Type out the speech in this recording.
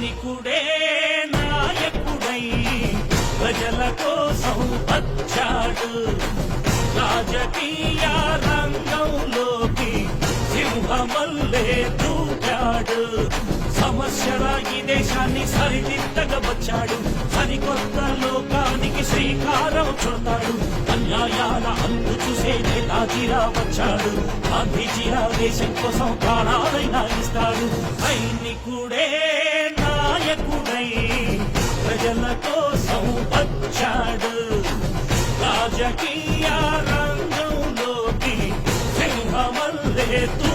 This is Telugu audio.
సైనికుడే నాయకుడై ప్రజల కోసం వచ్చాడు రాజకీయ రంగంలోకి సింహమల్లే దూకాడు. సమస్యల ఈ దేశాన్ని సరిదిద్దగా వచ్చాడు సరికొత్త లోకానికి శ్రీకారం చుడతాడు. అన్యాయాల అందు చూసే నేతాజీరా వచ్చాడు గాంధీజీరా దేశం కోసం ప్రాణాలైనా ఇస్తాడు. సైనికుడే నాయకుడై ప్రజల కోసం వచ్చాడు రాజకీయ రంగంలోకి సింహమల్లే తూ